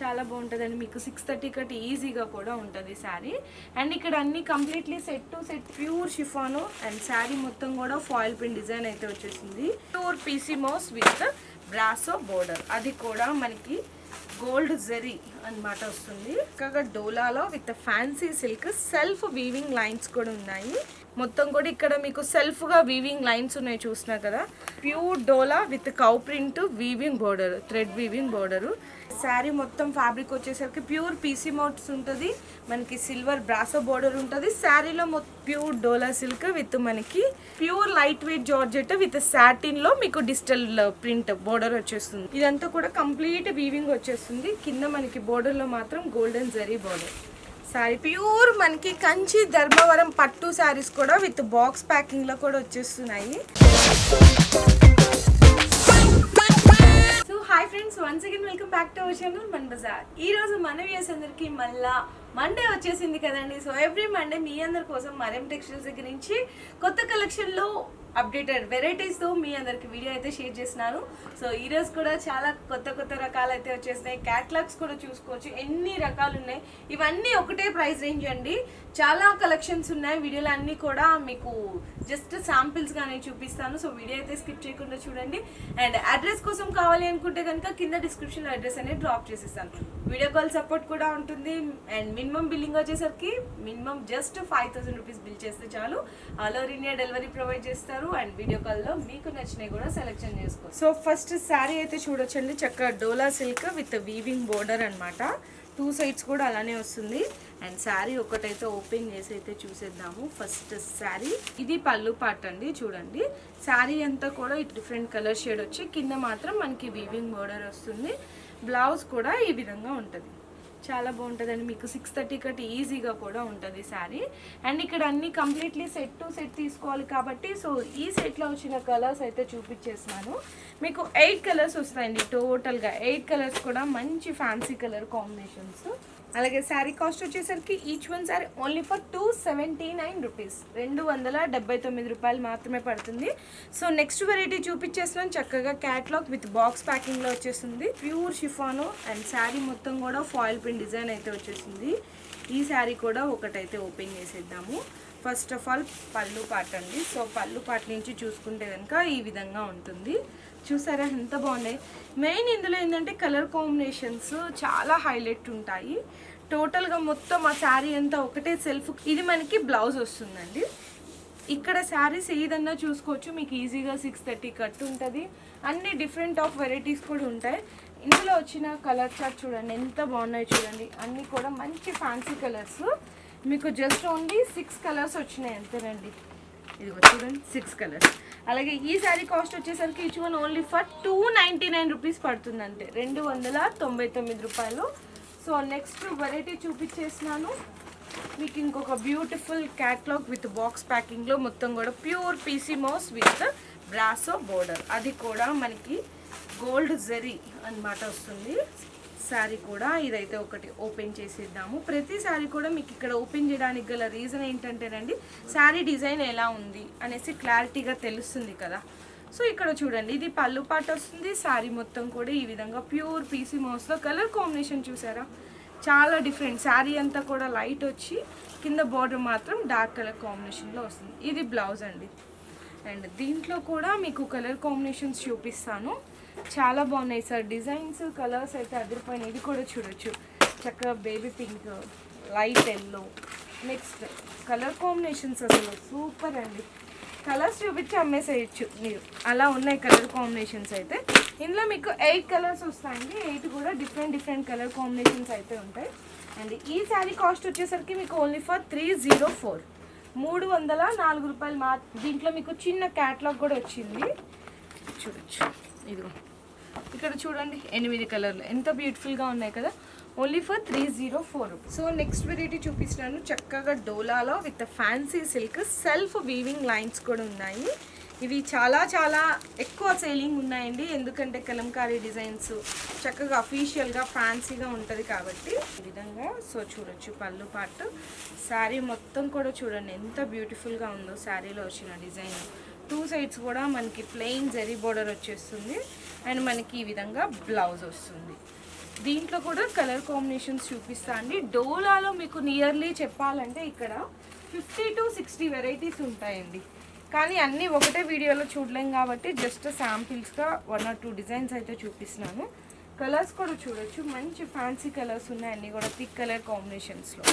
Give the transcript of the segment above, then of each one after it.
చాలా బాగుంటుందండి. మీకు సిక్స్ థర్టీ కట్ ఈజీగా కూడా ఉంటుంది శారీ. అండ్ ఇక్కడ అన్ని completely set to set pure chiffon and sari మొత్తం కూడా ఫాయిల్ ప్రింట్ డిజైన్ అయితే వచ్చేసింది. Pure PC moss with brasso border అది కూడా మనకి గోల్డ్ జెరీ అన్నమాట వస్తుంది. ఇంకా డోలాలో with fancy silk self weaving lines కూడా ఉన్నాయి. మొత్తం కూడా ఇక్కడ మీకు సెల్ఫ్గా వీవింగ్ లైన్స్ ఉన్నాయి చూసినా కదా. Pure dola with cow print weaving border thread weaving border sari మొత్తం ఫ్యాబ్రిక్ వచ్చేసరికి ప్యూర్ పీసీ మోట్స్ ఉంటుంది. మనకి సిల్వర్ బ్రాసో బోర్డర్ ఉంటుంది. శారీలో మొత్తం ప్యూర్ డోలా సిల్క్ విత్ మనకి pure light weight georgette with సాటిన్లో మీకు డిజిటల్ ప్రింట్ బోర్డర్ వచ్చేస్తుంది. ఇదంతా కూడా కంప్లీట్ వీవింగ్ వచ్చేస్తుంది. కింద మనకి బోర్డర్లో మాత్రం golden zari border sari pure మనకి కంచి ధర్మవరం పట్టు శారీస్ కూడా విత్ బాక్స్ ప్యాకింగ్లో కూడా వచ్చేస్తున్నాయి. So friends once again welcome back to our channel Mann బజార్ ఈ రోజు మన వ్యూస్ అందరికీ మళ్ళా మండే వచ్చేసింది కదండి. సో ఎవ్రీ మండే మీ అందరి కోసం మరేం టెక్స్టైల్స్ దగ్గర నుంచి కొత్త కలెక్షన్లో అప్డేటెడ్ వెరైటీస్తో మీ అందరికి వీడియో అయితే షేర్ చేస్తున్నాను. సో ఈరోజు కూడా చాలా కొత్త కొత్త రకాలు అయితే వచ్చేసినాయి క్యాట్లాగ్స్ కూడా చూసుకోవచ్చు. ఎన్ని రకాలు ఉన్నాయి? ఇవన్నీ ఒకటే ప్రైస్ రేంజ్ అండి. చాలా కలెక్షన్స్ ఉన్నాయి. వీడియోలు అన్నీ కూడా మీకు జస్ట్ శాంపిల్స్ కానీ చూపిస్తాను. సో వీడియో అయితే స్కిప్ చేయకుండా చూడండి. అండ్ అడ్రస్ కోసం కావాలి అనుకుంటే కనుక కింద డిస్క్రిప్షన్ అడ్రస్ అనేది డ్రాప్ చేసేస్తాను. వీడియో కాల్ సపోర్ట్ కూడా ఉంటుంది. అండ్ మినిమం బిల్లింగ్ వచ్చేసరికి minimum just five thousand rupees bill చేస్తే చాలు. All over India delivery provide చేస్తారు. అండ్ వీడియో కాల్లో మీకు నచ్చినవి కూడా సెలెక్షన్ చేసుకో సో ఫస్ట్ శారీ అయితే చూడొచ్చండి. చక్కగా dola silk with weaving border అనమాట టూ సైడ్స్ కూడా అలానే వస్తుంది. అండ్ శారీ ఒకటైతే ఓపెన్ చేసి అయితే చూసేద్దాము. ఫస్ట్ శారీ ఇది పళ్ళు పార్ట్ అండి చూడండి. శారీ అంతా కూడా డిఫరెంట్ కలర్ షేడ్ వచ్చి కింద మాత్రం మనకి వీవింగ్ బోర్డర్ వస్తుంది. బ్లౌజ్ కూడా ఈ విధంగా ఉంటుంది. చాలా బాగుంటుందండి. మీకు సిక్స్ థర్టీ కట్ ఈజీగా కూడా ఉంటుంది శారీ. అండ్ ఇక్కడ అన్ని కంప్లీట్లీ సెట్ టు సెట్ తీసుకోవాలి కాబట్టి సో ఈ సెట్లో వచ్చిన కలర్స్ అయితే చూపించేస్తున్నాను. మీకు ఎయిట్ కలర్స్ వస్తాయండి. టోటల్గా ఎయిట్ కలర్స్ కూడా మంచి ఫ్యాన్సీ కలర్ కాంబినేషన్స్ అలాగే శారీ కాస్ట్ వచ్చేసరికి each one sari only for two seventy nine rupees రెండు వందల డెబ్బై తొమ్మిది రూపాయలు మాత్రమే పడుతుంది. సో నెక్స్ట్ వెరైటీ చూపించేస్తున్నాను. చక్కగా క్యాట్లాగ్ విత్ బాక్స్ ప్యాకింగ్లో వచ్చేస్తుంది. ప్యూర్ షిఫాను అండ్ శారీ మొత్తం కూడా ఫాయిల్ ప్రింట్ డిజైన్ అయితే వచ్చేసింది ఈ శారీ కూడా ఒకటైతే ఓపెన్ చేసేద్దాము. ఫస్ట్ ఆఫ్ ఆల్ పళ్ళు పాట అండి. సో పళ్ళు పాట నుంచి చూసుకుంటే కనుక ఈ విధంగా ఉంటుంది. చూసారా ఎంత బాగున్నాయి. మెయిన్ ఇందులో ఏంటంటే కలర్ కాంబినేషన్స్ చాలా హైలైట్ ఉంటాయి. టోటల్గా మొత్తం ఆ శారీ అంతా ఒకటే సెల్ఫ్. ఇది మనకి బ్లౌజ్ వస్తుందండి. ఇక్కడ శారీస్ ఏదన్నా చూసుకోవచ్చు మీకు ఈజీగా సిక్స్ థర్టీ కట్ ఉంటుంది. అన్ని డిఫరెంట్ ఆఫ్ వెరైటీస్ కూడా ఉంటాయి. ఇందులో వచ్చిన కలర్ చార్ట్ చూడండి ఎంత బాగున్నాయి చూడండి. అన్నీ కూడా మంచి ఫ్యాన్సీ కలర్స్. మీకు జస్ట్ ఓన్లీ సిక్స్ కలర్స్ వచ్చినాయి అంతేనండి. ఇదిగో చూడండి సిక్స్ కలర్స్. అలాగే ఈ శారీ కాస్ట్ వచ్చేసరికి each one only for two ninety nine rupees పడుతుంది అంతే రెండు వందల తొంభై తొమ్మిది రూపాయలు. సో నెక్స్ట్ వెరైటీ చూపించేసినాను. మీకు ఇంకొక బ్యూటిఫుల్ క్యాట్లాగ్ విత్ బాక్స్ ప్యాకింగ్లో మొత్తం కూడా pure PC moss with brasso border అది కూడా మనకి గోల్డ్ జెరీ అన్నమాట వస్తుంది. శారీ కూడా ఇదైతే ఒకటి ఓపెన్ చేసేద్దాము. ప్రతి శారీ కూడా మీకు ఇక్కడ ఓపెన్ చేయడానికి గల రీజన్ ఏంటంటేనండి శారీ డిజైన్ ఎలా ఉంది అనేసి క్లారిటీగా తెలుస్తుంది కదా. సో ఇక్కడ చూడండి ఇది పళ్ళు పాట వస్తుంది శారీ మొత్తం కూడా ఈ విధంగా ప్యూర్ పీసీ మోస్లో. కలర్ కాంబినేషన్ చూసారా? చాలా డిఫరెంట్. శారీ అంతా కూడా లైట్ వచ్చి కింద బార్డర్ మాత్రం డార్క్ కలర్ కాంబినేషన్లో వస్తుంది. ఇది బ్లౌజ్ అండి. అండ్ దీంట్లో కూడా మీకు కలర్ కాంబినేషన్స్ చూపిస్తాను. చాలా బాగున్నాయి సార్. డిజైన్స్ కలర్స్ అయితే అదిరిపోయినాయి. ఇది కూడా చూడొచ్చు. చక్కగా baby pink light yellow next colour combinations అసలు సూపర్ అండి. కలర్స్ చూపించి అమ్మేసేయచ్చు మీరు. అలా ఉన్నాయి కలర్ కాంబినేషన్స్ అయితే. ఇందులో మీకు ఎయిట్ కలర్స్ వస్తాయండి. ఎయిట్ కూడా డిఫరెంట్ డిఫరెంట్ కలర్ కాంబినేషన్స్ అయితే ఉంటాయి. అండ్ ఈ శారీ కాస్ట్ వచ్చేసరికి మీకు only for three zero four. మూడు వందల నాలుగు రూపాయలు మా దీంట్లో మీకు చిన్న క్యాట్లాగ్ కూడా వచ్చింది. చూడొచ్చు. ఇదిగో. ఇక్కడ చూడండి ఎనిమిది కలర్లు. ఎంత బ్యూటిఫుల్గా ఉన్నాయి కదా. Only for three zero four so next variety చూపిస్తున్నాను. చక్కగా డోలాలో with fancy silk self weaving lines కూడా ఉన్నాయి. ఇవి చాలా చాలా ఎక్కువ సేలింగ్ ఉన్నాయండి. ఎందుకంటే కలంకారీ డిజైన్స్ చక్కగా అఫీషియల్గా ఫ్యాన్సీగా ఉంటుంది కాబట్టి. ఈ విధంగా సో చూడొచ్చు పళ్ళు పాటు. శారీ మొత్తం కూడా చూడండి ఎంత బ్యూటిఫుల్గా ఉందో శారీలో వచ్చిన డిజైన్ టూ సైడ్స్ కూడా మనకి ప్లెయిన్ జరీ బోర్డర్ వచ్చేస్తుంది. అండ్ మనకి ఈ విధంగా బ్లౌజ్ వస్తుంది. దీంట్లో కూడా కలర్ కాంబినేషన్స్ చూపిస్తా అండి. డోలాలో మీకు నియర్లీ చెప్పాలంటే ఇక్కడ ఫిఫ్టీ టు సిక్స్టీ వెరైటీస్ ఉంటాయండి. కానీ అన్నీ ఒకటే వీడియోలో చూడలేం కాబట్టి జస్ట్ శాంపిల్స్గా వన్ ఆర్ టూ డిజైన్స్ అయితే చూపిస్తున్నాను. కలర్స్ కూడా చూడొచ్చు. మంచి ఫ్యాన్సీ కలర్స్ ఉన్నాయి అన్నీ కూడా థిక్ కలర్ కాంబినేషన్స్లో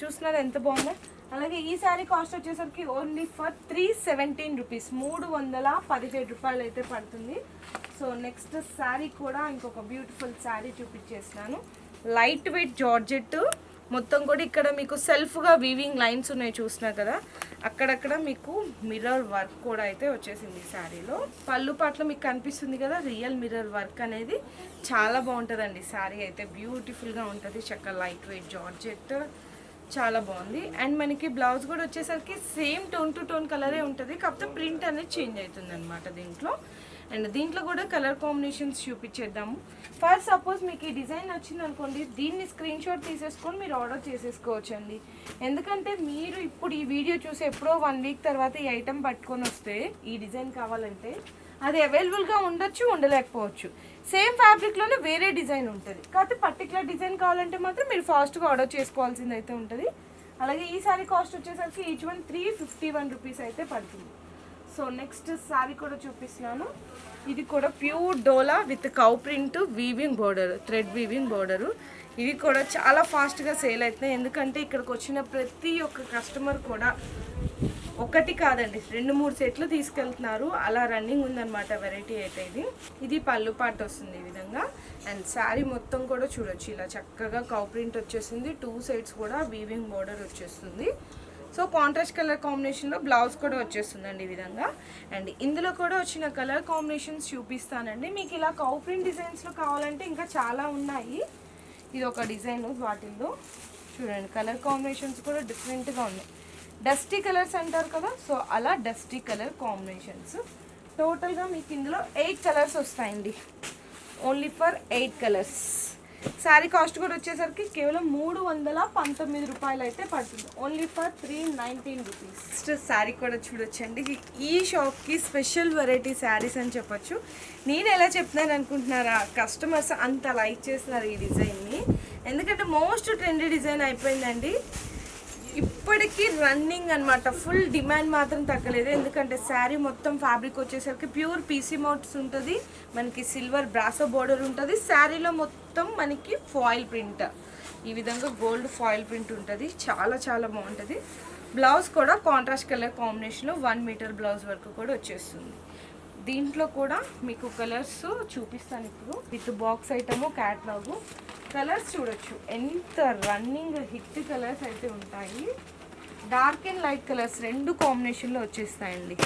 చూస్తున్నారు ఎంత బాగుందో. అలాగే ఈ శారీ కాస్ట్ వచ్చేసరికి only for three seventeen rupees మూడు వందల పదిహేడు రూపాయలు అయితే పడుతుంది. సో నెక్స్ట్ శారీ కూడా ఇంకొక beautiful sari చూపించేస్తున్నాను. Light weight georgette. మొత్తం కూడా ఇక్కడ మీకు సెల్ఫ్గా వీవింగ్ లైన్స్ ఉన్నాయి చూసినా కదా. అక్కడక్కడ మీకు మిర్రర్ వర్క్ కూడా అయితే వచ్చేసింది ఈ శారీలో. పళ్ళు పాటలో మీకు కనిపిస్తుంది కదా రియల్ మిర్రర్ వర్క్ అనేది. చాలా బాగుంటుందండి శారీ అయితే. బ్యూటిఫుల్గా ఉంటుంది చక్క లైట్ వెయిట్ జార్జెట్. చాలా బాగుంది. అండ్ మనకి బ్లౌజ్ కూడా వచ్చేసరికి సేమ్ టోన్ టు టోన్ కలరే ఉంటుంది. కాకపోతే ప్రింట్ అనేది చేంజ్ అవుతుంది అనమాట దీంట్లో. అండ్ దీంట్లో కూడా కలర్ కాంబినేషన్స్ చూపించేద్దాము. ఫస్ట్ సపోజ్ మీకు ఈ డిజైన్ నచ్చింది అనుకోండి దీన్ని స్క్రీన్ షాట్ తీసేసుకొని మీరు ఆర్డర్ చేసేసుకోవచ్చు అండి ఎందుకంటే మీరు ఇప్పుడు ఈ వీడియో చూసి ఎప్పుడో వన్ వీక్ తర్వాత ఈ ఐటెం పట్టుకొని వస్తే ఈ డిజైన్ కావాలంటే అది అవైలబుల్గా ఉండొచ్చు ఉండలేకపోవచ్చు. సేమ్ ఫ్యాబ్రిక్లోనే వేరే డిజైన్ ఉంటుంది. కాకపోతే పర్టికులర్ డిజైన్ కావాలంటే మాత్రం మీరు ఫాస్ట్గా ఆర్డర్ చేసుకోవాల్సింది అయితే ఉంటుంది. అలాగే ఈ సారీ కాస్ట్ వచ్చేసరికి each one three fifty one rupees అయితే పడుతుంది. సో నెక్స్ట్ శారీ కూడా చూపిస్తున్నాను. ఇది కూడా pure dola with cow print weaving border thread weaving border. ఇవి కూడా చాలా ఫాస్ట్గా సేల్ అవుతున్నాయి. ఎందుకంటే ఇక్కడికి వచ్చిన ప్రతి ఒక్క కస్టమర్ కూడా ఒకటి కాదండి రెండు మూడు సెట్లు తీసుకెళ్తున్నారు. అలా రన్నింగ్ ఉందన్నమాట వెరైటీ అయితే ఇది. ఇది పళ్ళు పాటు వస్తుంది ఈ విధంగా. అండ్ శారీ మొత్తం కూడా చూడొచ్చు. ఇలా చక్కగా కౌ ప్రింట్ వచ్చేసింది. టూ సైడ్స్ కూడా వీవింగ్ బోర్డర్ వచ్చేస్తుంది. సో కాంట్రాస్ట్ కలర్ కాంబినేషన్లో బ్లౌజ్ కూడా వచ్చేస్తుందండి ఈ విధంగా. అండ్ ఇందులో కూడా వచ్చిన కలర్ కాంబినేషన్స్ చూపిస్తానండి. మీకు ఇలా కౌ ప్రింట్ డిజైన్స్లో కావాలంటే ఇంకా చాలా ఉన్నాయి. ఇది ఒక డిజైన్ వాటిల్లో. చూడండి కలర్ కాంబినేషన్స్ కూడా డిఫరెంట్గా ఉన్నాయి. డస్టీ కలర్స్ అంటారు కదా సో అలా డస్టీ కలర్ కాంబినేషన్స్ టోటల్గా మీకు ఇందులో ఎయిట్ కలర్స్ వస్తాయండి. Only for eight colours sari cost కూడా వచ్చేసరికి కేవలం మూడు వందల పంతొమ్మిది రూపాయలు అయితే పడుతుంది. Only for three nineteen rupees next sari కూడా చూడొచ్చండి. ఈ షాప్కి స్పెషల్ వెరైటీ శారీస్ అని చెప్పొచ్చు. నేను ఎలా చెప్తున్నాను అనుకుంటున్నారా? కస్టమర్స్ అంత లైక్ చేస్తున్నారు ఈ డిజైన్ని ఎందుకంటే మోస్ట్ ట్రెండీ డిజైన్ అయిపోయిందండి. ఇప్పటికీ రన్నింగ్ అన్నమాట. ఫుల్ డిమాండ్ మాత్రం తగ్గలేదు. ఎందుకంటే శారీ మొత్తం ఫ్యాబ్రిక్ వచ్చేసరికి ప్యూర్ పీసీ మౌట్స్ ఉంటుంది. మనకి సిల్వర్ బ్రాసో బోర్డర్ ఉంటుంది. శారీలో మొత్తం మనకి ఫాయిల్ ప్రింట్ ఈ విధంగా గోల్డ్ ఫాయిల్ ప్రింట్ ఉంటుంది. చాలా చాలా బాగుంటుంది. బ్లౌజ్ కూడా కాంట్రాస్ట్ కలర్ కాంబినేషన్లో వన్ మీటర్ బ్లౌజ్ వరకు కూడా వచ్చేస్తుంది. దీంట్లో కూడా మీకు కలర్స్ చూపిస్తాను ఇప్పుడు. With box item catalogue colours చూడొచ్చు. ఎంత రన్నింగ్ హిట్ కలర్స్ అయితే ఉంటాయి. డార్క్ అండ్ లైట్ కలర్స్ రెండు కాంబినేషన్లో వచ్చేస్తాయండి.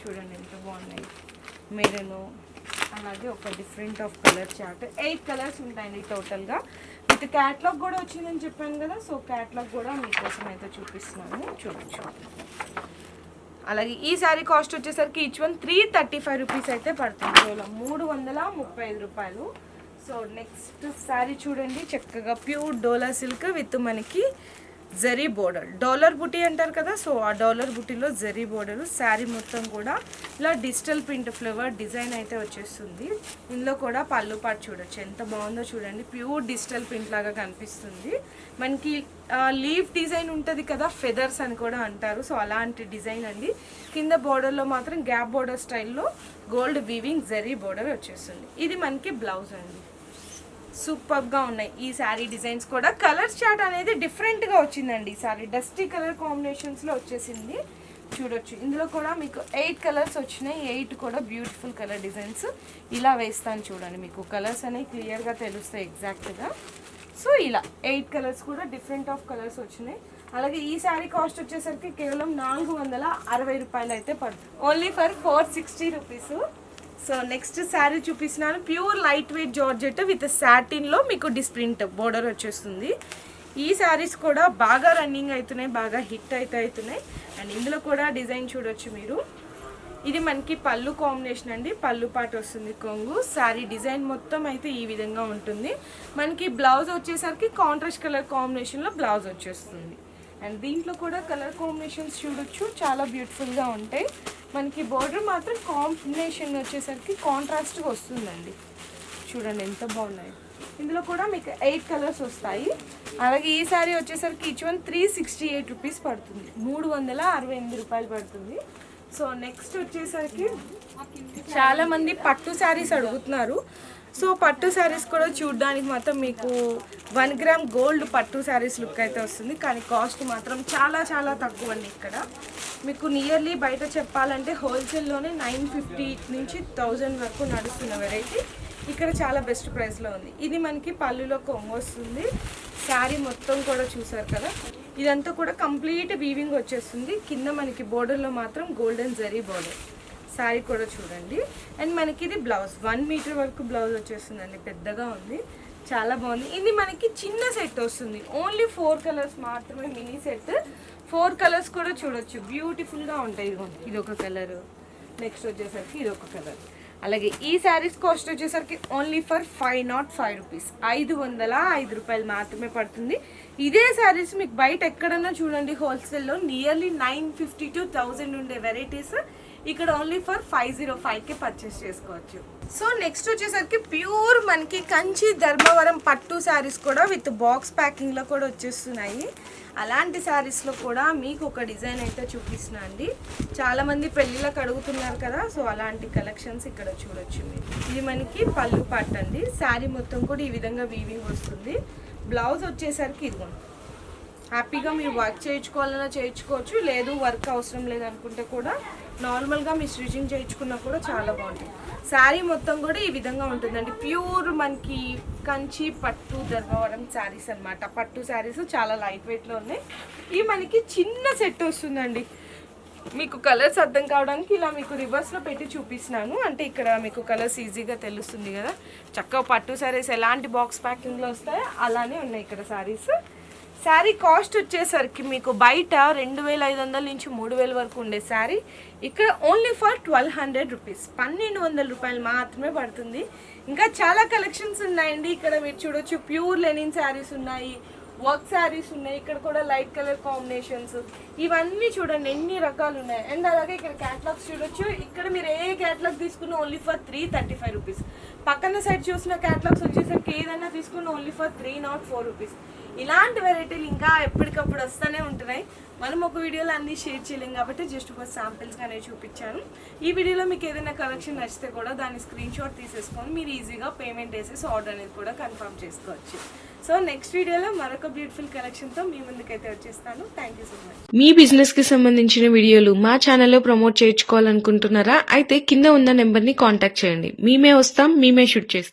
చూడండి ఎంత బాగున్నాయి. మెరూన్ అలాగే ఒక different of colour chart eight colours ఉంటాయండి టోటల్గా విత్ క్యాట్లాగ్ కూడా వచ్చిందని చెప్పాను కదా సో క్యాట్లాగ్ కూడా మీకోసం అయితే చూపిస్తున్నాను. చూడొచ్చు అలాగే ఈ శారీ కాస్ట్ వచ్చేసరికి each one three thirty five rupees అయితే పడుతుంది. కేవలం మూడు వందల ముప్పై ఐదు రూపాయలు. సో నెక్స్ట్ శారీ చూడండి. చక్కగా ప్యూర్ డోలా సిల్క్ విత్ మనకి జరీ బోర్డర్. డాలర్ బుటీ అంటారు కదా సో ఆ డాలర్ బుటీలో జరీ బోర్డర్ శారీ మొత్తం కూడా. ఇలా డిజిటల్ ప్రింట్ ఫ్లవర్ డిజైన్ అయితే వచ్చేస్తుంది. ఇందులో కూడా పళ్ళు పాటు చూడొచ్చు. ఎంత బాగుందో చూడండి. ప్యూర్ డిజిటల్ ప్రింట్ లాగా కనిపిస్తుంది. మనకి లీఫ్ డిజైన్ ఉంటుంది కదా ఫెదర్స్ అని కూడా అంటారు. సో అలాంటి డిజైన్ అండి. కింద బోర్డర్లో మాత్రం గ్యాప్ బోర్డర్ స్టైల్లో గోల్డ్ వీవింగ్ జరీ బోర్డర్ వచ్చేస్తుంది. ఇది మనకి బ్లౌజ్ అండి. సూపర్గా ఉన్నాయి. ఈ శారీ డిజైన్స్ కూడా కలర్ చార్ట్ అనేది డిఫరెంట్గా వచ్చిందండి. ఈ శారీ డస్టీ కలర్ కాంబినేషన్స్లో వచ్చేసింది. చూడొచ్చు. ఇందులో కూడా మీకు ఎయిట్ కలర్స్ వచ్చినాయి. ఎయిట్ కూడా బ్యూటిఫుల్ కలర్ డిజైన్స్ ఇలా వేస్తాను చూడండి. మీకు కలర్స్ అనేవి క్లియర్గా తెలుస్తాయి ఎగ్జాక్ట్గా సో ఇలా ఎయిట్ కలర్స్ కూడా డిఫరెంట్ ఆఫ్ కలర్స్ వచ్చినాయి. అలాగే ఈ శారీ కాస్ట్ వచ్చేసరికి కేవలం నాలుగు వందల అరవై రూపాయలు అయితే పడుతుంది. Only for four sixty rupees so next sari చూపిస్తున్నాను. Pure light weight georgette with సాటిన్లో మీకు డిస్ప్రింట్ బోర్డర్ వచ్చేస్తుంది. ఈ శారీస్ కూడా బాగా రన్నింగ్ అవుతున్నాయి బాగా హిట్ అయితే అవుతున్నాయి. అండ్ ఇందులో కూడా డిజైన్ చూడొచ్చు మీరు. ఇది మనకి పళ్ళు కాంబినేషన్ అండి. పళ్ళు పాట వస్తుంది కొంగు. శారీ డిజైన్ మొత్తం అయితే ఈ విధంగా ఉంటుంది. మనకి బ్లౌజ్ వచ్చేసరికి కాంట్రాస్ట్ కలర్ కాంబినేషన్లో బ్లౌజ్ వచ్చేస్తుంది. అండ్ దీంట్లో కూడా కలర్ కాంబినేషన్స్ చూడొచ్చు. చాలా బ్యూటిఫుల్గా ఉంటాయి. మనకి బోర్డర్ మాత్రం కాంబినేషన్ వచ్చేసరికి కాంట్రాస్ట్గా వస్తుందండి. చూడండి ఎంత బాగున్నాయి. ఇందులో కూడా మీకు ఎయిట్ కలర్స్ వస్తాయి. అలాగే ఈ శారీ వచ్చేసరికి each one three sixty eight rupees పడుతుంది. మూడు వందల అరవై ఎనిమిది రూపాయలు పడుతుంది. సో నెక్స్ట్ వచ్చేసరికి చాలామంది పట్టు శారీస్ అడుగుతున్నారు. సో పట్టు శారీస్ కూడా చూడడానికి మాత్రం మీకు వన్ గ్రామ్ గోల్డ్ పట్టు శారీస్ లుక్ అయితే వస్తుంది. కానీ కాస్ట్ మాత్రం చాలా చాలా తక్కువ అండి ఇక్కడ. మీకు నియర్లీ బయట చెప్పాలంటే హోల్సేల్లోనే నైన్ ఫిఫ్టీ నుంచి థౌజండ్ వరకు నడుస్తున్న వెరైటీ. ఇక్కడ చాలా బెస్ట్ ప్రైస్లో ఉంది. ఇది మనకి పళ్ళులో కొంగు వస్తుంది. శారీ మొత్తం కూడా చూసారు కదా. ఇదంతా కూడా కంప్లీట్ వీవింగ్ వచ్చేస్తుంది. కింద మనకి బోర్డర్లో మాత్రం గోల్డెన్ జరీ బోర్డర్ శారీ కూడా చూడండి. అండ్ మనకి ఇది బ్లౌజ్ వన్ మీటర్ వరకు బ్లౌజ్ వచ్చేస్తుందండి. పెద్దగా ఉంది. చాలా బాగుంది. ఇది మనకి చిన్న సెట్ వస్తుంది. ఓన్లీ ఫోర్ కలర్స్ మాత్రమే మినీ సెట్ ఫోర్ కలర్స్ కూడా చూడొచ్చు. బ్యూటిఫుల్గా ఉంటాయి. ఇది ఒక కలర్ నెక్స్ట్ వచ్చేసరికి ఇది ఒక కలర్ అలాగే ఈ శారీస్ కాస్ట్ వచ్చేసరికి only for five naught five rupees ఐదు వందల ఐదు రూపాయలు మాత్రమే పడుతుంది. ఇదే శారీస్ మీకు బయట ఎక్కడన్నా చూడండి హోల్సేల్లో nearly nine fifty to thousand ఉండే వెరైటీస్ ఇక్కడ ఓన్లీ ఫర్ ఫైవ్ జీరో ఫైవ్కి పర్చేస్ చేసుకోవచ్చు. సో నెక్స్ట్ వచ్చేసరికి ప్యూర్ మనకి కంచి ధర్మవరం పట్టు శారీస్ కూడా విత్ బాక్స్ ప్యాకింగ్లో కూడా వచ్చేస్తున్నాయి. అలాంటి శారీస్లో కూడా మీకు ఒక డిజైన్ అయితే చూపిస్తున్నా అండి. చాలామంది పెళ్ళిళ్ళకి అడుగుతున్నారు కదా సో అలాంటి కలెక్షన్స్ ఇక్కడ చూడొచ్చు మీరు. ఇది మనకి పళ్ళు పట్టు అండి. శారీ మొత్తం కూడా ఈ విధంగా వీవింగ్ వస్తుంది. బ్లౌజ్ వచ్చేసరికి ఇదిగోండి హ్యాపీగా మీరు వర్క్ చేయించుకోవాలన్నా చేయించుకోవచ్చు లేదు వర్క్ అవసరం లేదనుకుంటే కూడా నార్మల్గా మీ స్టిచింగ్ చేయించుకున్నా కూడా చాలా బాగుంటుంది. శారీ మొత్తం కూడా ఈ విధంగా ఉంటుందండి. ప్యూర్ మనకి కంచి పట్టు ధర్మవరం శారీస్ అన్నమాట. పట్టు శారీస్ చాలా లైట్ వెయిట్లో ఉన్నాయి. ఇవి మనకి చిన్న సెట్ వస్తుందండి. మీకు కలర్స్ అర్థం కావడానికి ఇలా మీకు రివర్స్లో పెట్టి చూపిస్తున్నాను. అంటే ఇక్కడ మీకు కలర్స్ ఈజీగా తెలుస్తుంది కదా. చక్కగా పట్టు శారీస్ ఎలాంటి బాక్స్ ప్యాకింగ్లో వస్తాయో అలానే ఉన్నాయి ఇక్కడ శారీస్. శారీ కాస్ట్ వచ్చేసరికి మీకు బయట రెండు వేల ఐదు వందల నుంచి మూడు వేల వరకు ఉండే శారీ. ఇక్కడ only for twelve hundred rupees పన్నెండు వందల రూపాయలు మాత్రమే పడుతుంది. ఇంకా చాలా కలెక్షన్స్ ఉన్నాయండి. ఇక్కడ మీరు చూడొచ్చు ప్యూర్ లెనిన్ శారీస్ ఉన్నాయి వర్క్ శారీస్ ఉన్నాయి. ఇక్కడ కూడా లైట్ కలర్ కాంబినేషన్స్ ఇవన్నీ చూడండి ఎన్ని రకాలు ఉన్నాయి. అండ్ అలాగే ఇక్కడ క్యాటలాగ్స్ చూడొచ్చు. ఇక్కడ మీరు ఏ క్యాటలాగ్ తీసుకున్న only for three thirty five rupees పక్కన సైడ్ చూసిన క్యాటలాగ్స్ వచ్చేసరికి ఏదైనా తీసుకున్న only for three naught four rupees ఇలాంటి వెరైటీలు ఇంకా ఎప్పటికప్పుడు వస్తూనే ఉంటున్నాయి. మనం ఒక వీడియోలో అన్నీ షేర్ చేయలేం కాబట్టి జస్ట్ ఫర్ శాంపిల్స్ అనేవి చూపించాను. ఈ వీడియోలో మీకు ఏదైనా కలెక్షన్ నచ్చితే కూడా దాన్ని స్క్రీన్ షాట్ తీసేసుకొని మీరు ఈజీగా పేమెంట్ వేసేసి ఆర్డర్ అనేది కూడా కన్ఫర్మ్ చేసుకోవచ్చు. సో నెక్స్ట్ వీడియోలో మరొక బ్యూటిఫుల్ కలెక్షన్తో మీ ముందుకైతే వచ్చేస్తాను. థ్యాంక్ యూ సో మచ్ మీ బిజినెస్కి సంబంధించిన వీడియోలు మా ఛానల్లో ప్రమోట్ చేయించుకోవాలనుకుంటున్నారా? అయితే కింద ఉన్న నెంబర్ని కాంటాక్ట్ చేయండి. మేమే వస్తాం మేమే షూట్ చేస్తాం.